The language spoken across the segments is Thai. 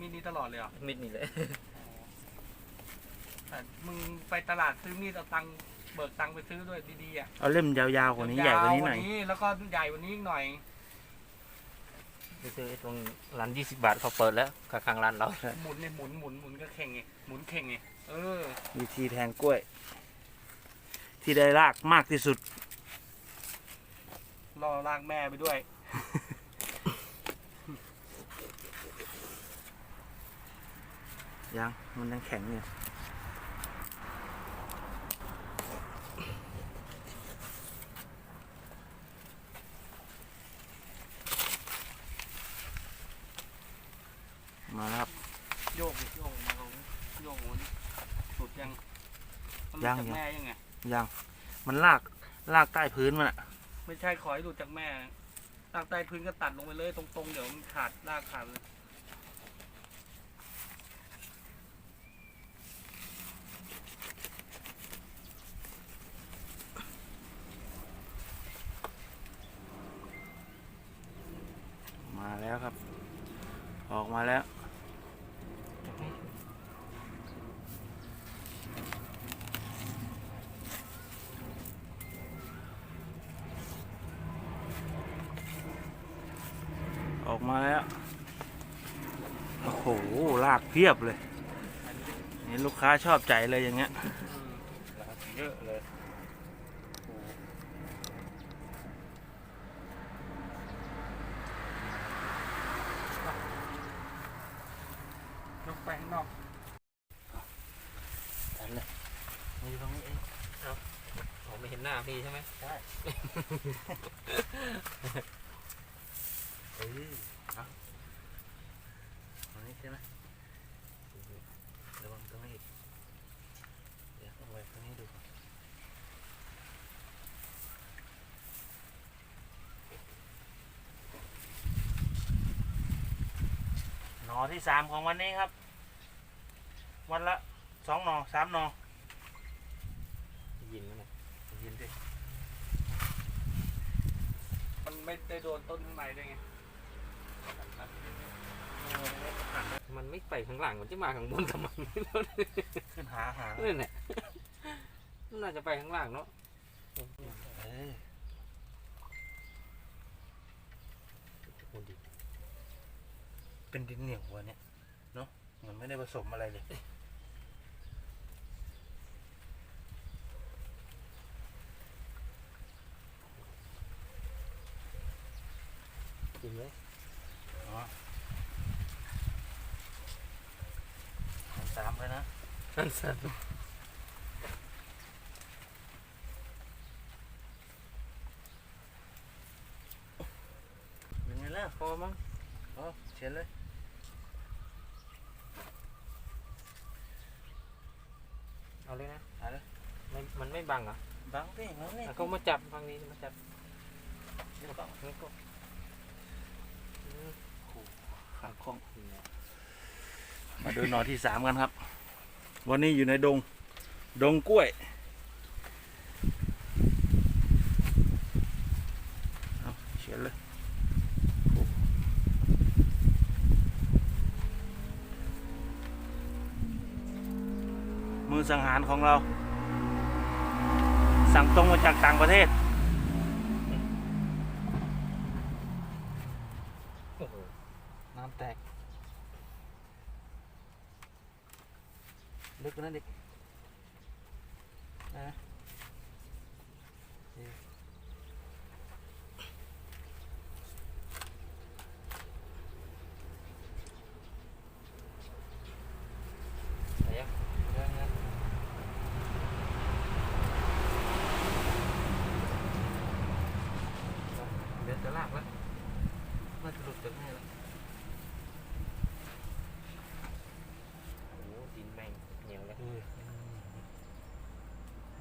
มีดนี้ตลอดเลยเหรอมิดนี่เลยแต่มึงไปตลาดซื้อมีดเอาตังค์เบิกตังค์ไปซื้อด้วยดีๆอะเอาเล่มยาวๆกว่านี้ใหญ่กว่านี้หน่อยยแล้วก็ใหญ่กว่านี้อีกหน่อย ไปซื้อไอ้ตรงร้านยี่สิบบาทเขาเปิดแล้วข้างๆร้านเราหมุนเนี่ยหมุนหมุนหมุนก็เข่งไงหมุนเข่งไงเออ วิธีแทงกล้วย ที่ได้รากมากที่สุด รอลากแม่ไปด้วย ยังมันยังแข็งอยู่มาแล้วครับโยกดิโยกมาลงโยกหมุนสุดยังมันยังหลุดจากยังแม่ยังไงยังมันลากลากใต้พื้นมันอะไม่ใช่ขอให้หลุดจากแม่ลากใต้พื้นก็ตัดลงไปเลยตรงๆเดี๋ยวมันขาดลากขาดเลย มาแล้วครับ ออกมาแล้ว ออกมาแล้ว โอ้โห ลากเพียบเลย นี่ลูกค้าชอบใจเลยอย่างเงี้ยเยอะเลย ไปข้างนอกทันเลยมาอยู่ตรงนี้เองผมไม่เห็นหน้าพี่ใช่ไหมเฮ้ยเอาตรงนี้ใช่ไหมระวังตรงนี้อีกเดี๋ยวเอาไว้ตรงนี้ดูก่อนหนอที่สามของวันนี้ครับ วันละสองหนอสามหนอยินไหมยินดิมันไม่ได้โดนต้นข้างในด้วยไงมันไม่ไปข้างหลังมันจะมาข้างบนทำไมขึ้นหาหางนั่นแหละมันน่าจะไปข้างหลังเนาะเออโอ้ดิเป็นดินเหนียววัวเนี่ยเนาะเหมือนไม่ได้ผสมอะไรเลย จริงเลย อ๋อของสามเลยนะ สั้นสั้นเป็นไงล่ะพอมั้งอ๋อเชียนเลยเอาเลยนะเอาเลยไม่มันไม่บังเหรอบังดิบังนี่อะเขามาจับฟังนี้มาจับเดี๋ยวก็งั้นก็อืม ขาคล่องมาดูหนอที่สามกันครับ วันนี้อยู่ในดง ดงกล้วย เอาเชียนเลยมือสังหารของเรา สั่งตรงมาจากต่างประเทศ โอ้โห น้ำแตก ลึกกว่านั้นดินะไหนยังยังยังเดี๋ยวจะลากแล้วน่าจะหลุดจากนี่แล้ว โอ้โหดินแม่งเหนียวเลย อือ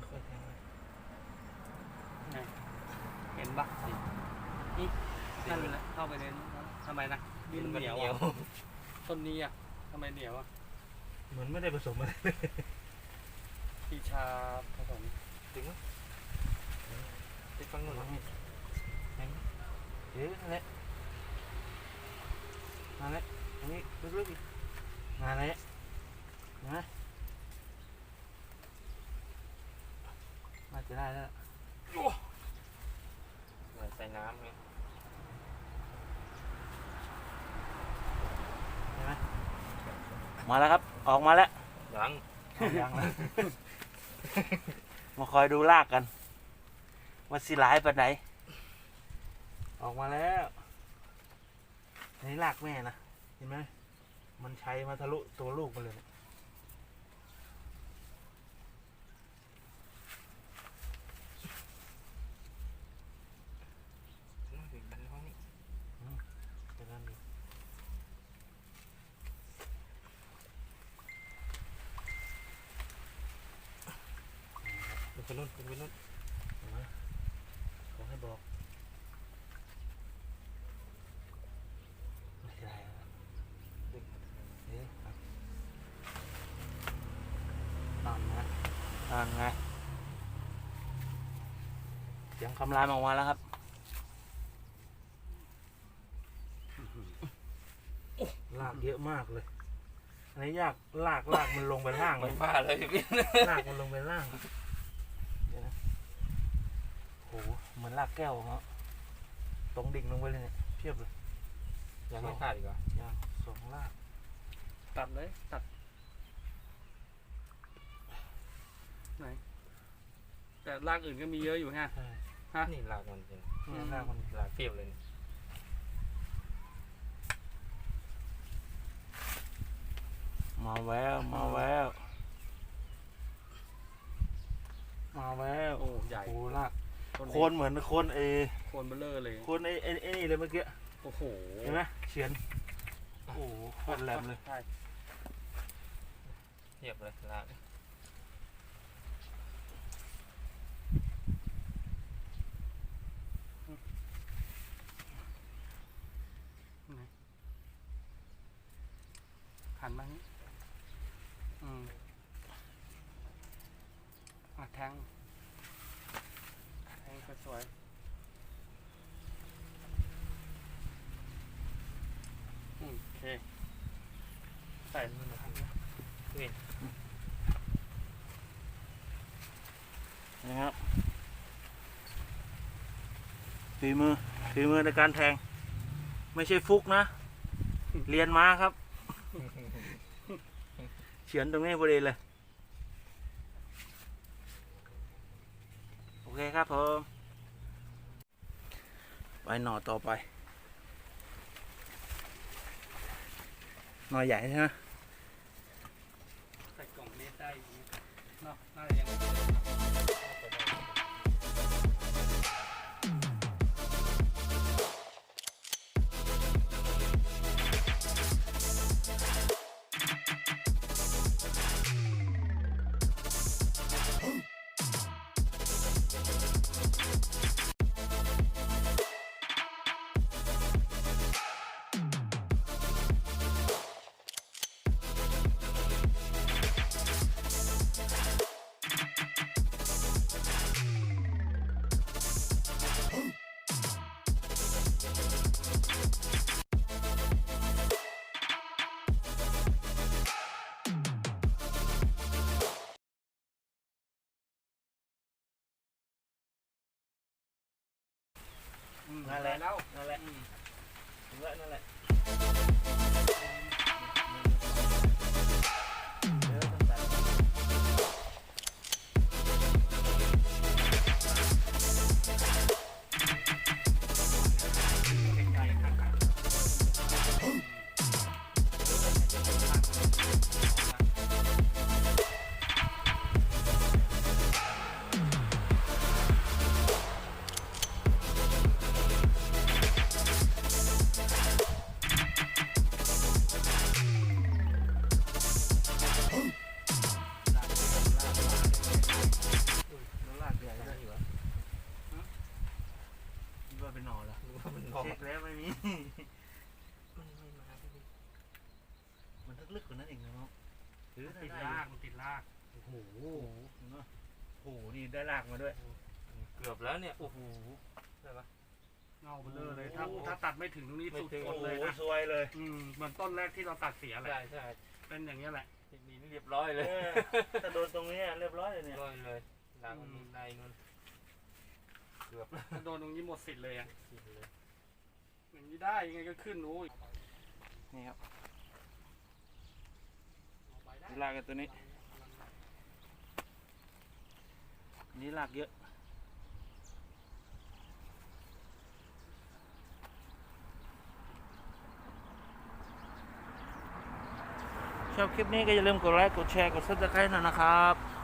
ค่อยแทงเลย เห็นปะนี่นั่นแหละเข้าไปในนั้นทำ ไมนะดินเหนียวเหนียวอะต้นนี้อะทำไมเหนียวอะเหมือนไม่ได้ผสมอะไรปีชาผสมถึงไหมไปฟังนู่นน้นะองนี่แทงเดี๋ยวนั่นแหละนั่นแหละอันนี้ลึกๆอีกงานนี้เห็นไหมน่าจะได้แล้วใส่น้ำเนี่ย เห็น ไหมมาแล้วครับ ออกมาแล้วยังยังนะมาคอยดูลากกันว่าสิหลายปานไหน ออกมาแล้วอันนี้ลากแม่นะเห็นไหมมันใช้มาทะลุตัวลูกมาเลยเนี่ย เดี๋ยวนั่นดู เป็นนู่นเป็นนู่นเห็นไหมขอให้บอกไม่ได้แล้วเอ๊ะครับนั่นนะนั่นไงเสียงคำรามออกมาแล้วครับลากเยอะมากเลยอันนี้ยากลากลากมันลงไปล่างเลไม่ยบ้าเลยพี่ลากมันลงไปล่างเดี๋ยวนะ โหเหมือนลากแก้วเนาะตรงดิ่งลงไปเลยเนี่ยเพียบเลยยังไม่ขาดอีกเหรอยางสองลากตัดเลยตัด ไหน แต่รากอื่นก็มีเยอะอยู่ฮะ ใช่ฮะ นี่ลากมันจริงเนี่ยลากมันลากเปรียบเลยนี่มาแววมาแววมาแววโอ้ใหญ่ โอ้ลาก ต้โคนเหมือนโคนเอโคนเบลเลอร์เลย โคนไอ้ไอ้ไอ้นี่เลยเมื่อกี้โอ้โหเห็นไหมเฉียนโอ้โหโคตรแหลมเลยใช่เทียบเลยลากหันมานี้อืมอะแทงแทงสวยๆอืมโอเค ใส่นะครับฝีมือฝีมือในการแทง ไม่ใช่ฟุกนะ เรียนมาครับ เฉียนตรงนี้พอดีเลย โอเคครับผมไปหน่อต่อไป หน่อใหญ่ใช่ไหม กล่องเน นาะน่าจะยังอืมนั่นแหละได้แล้วนั่นแหละอืมถึงแล้วนั่นแหละ ถือมันได้ติดได้รากมันติดรากโอ้โหเนาะโอ้โหนี่ได้ลากมาด้วย เกือบแล้วเนี่ยโอ้โหได้ปะเงาเบลอเลยถ้าโอ้โห ถ้าตัดไม่ถึงตรงนี้ไม่สุดถึงๆโอ้โหเลยนะซวยเลย อืมเหมือนต้นแรกที่เราตัดเสียแหละใช่ใช่เป็นอย่างนี้ยแหละ ทีนี้เรียบร้อยเลยเออถ้าโดนตรงนี้เรียบร้อยเลยเนี่ยร้อยเลยหลังมันในนู่นเกือบถ้าโดนตรงนี้หมดสิทธิ์เลยอะกินเลยอย่างนี้ได้ยังไงก็ขึ้นนู้นนี่ครับ ลากกันตัวนี้นี่ลากเยอะชอบคลิปนี้ก็อย่าลืมกดไลค์กดแชร์กดซับสไครต์หน่อยนะครับ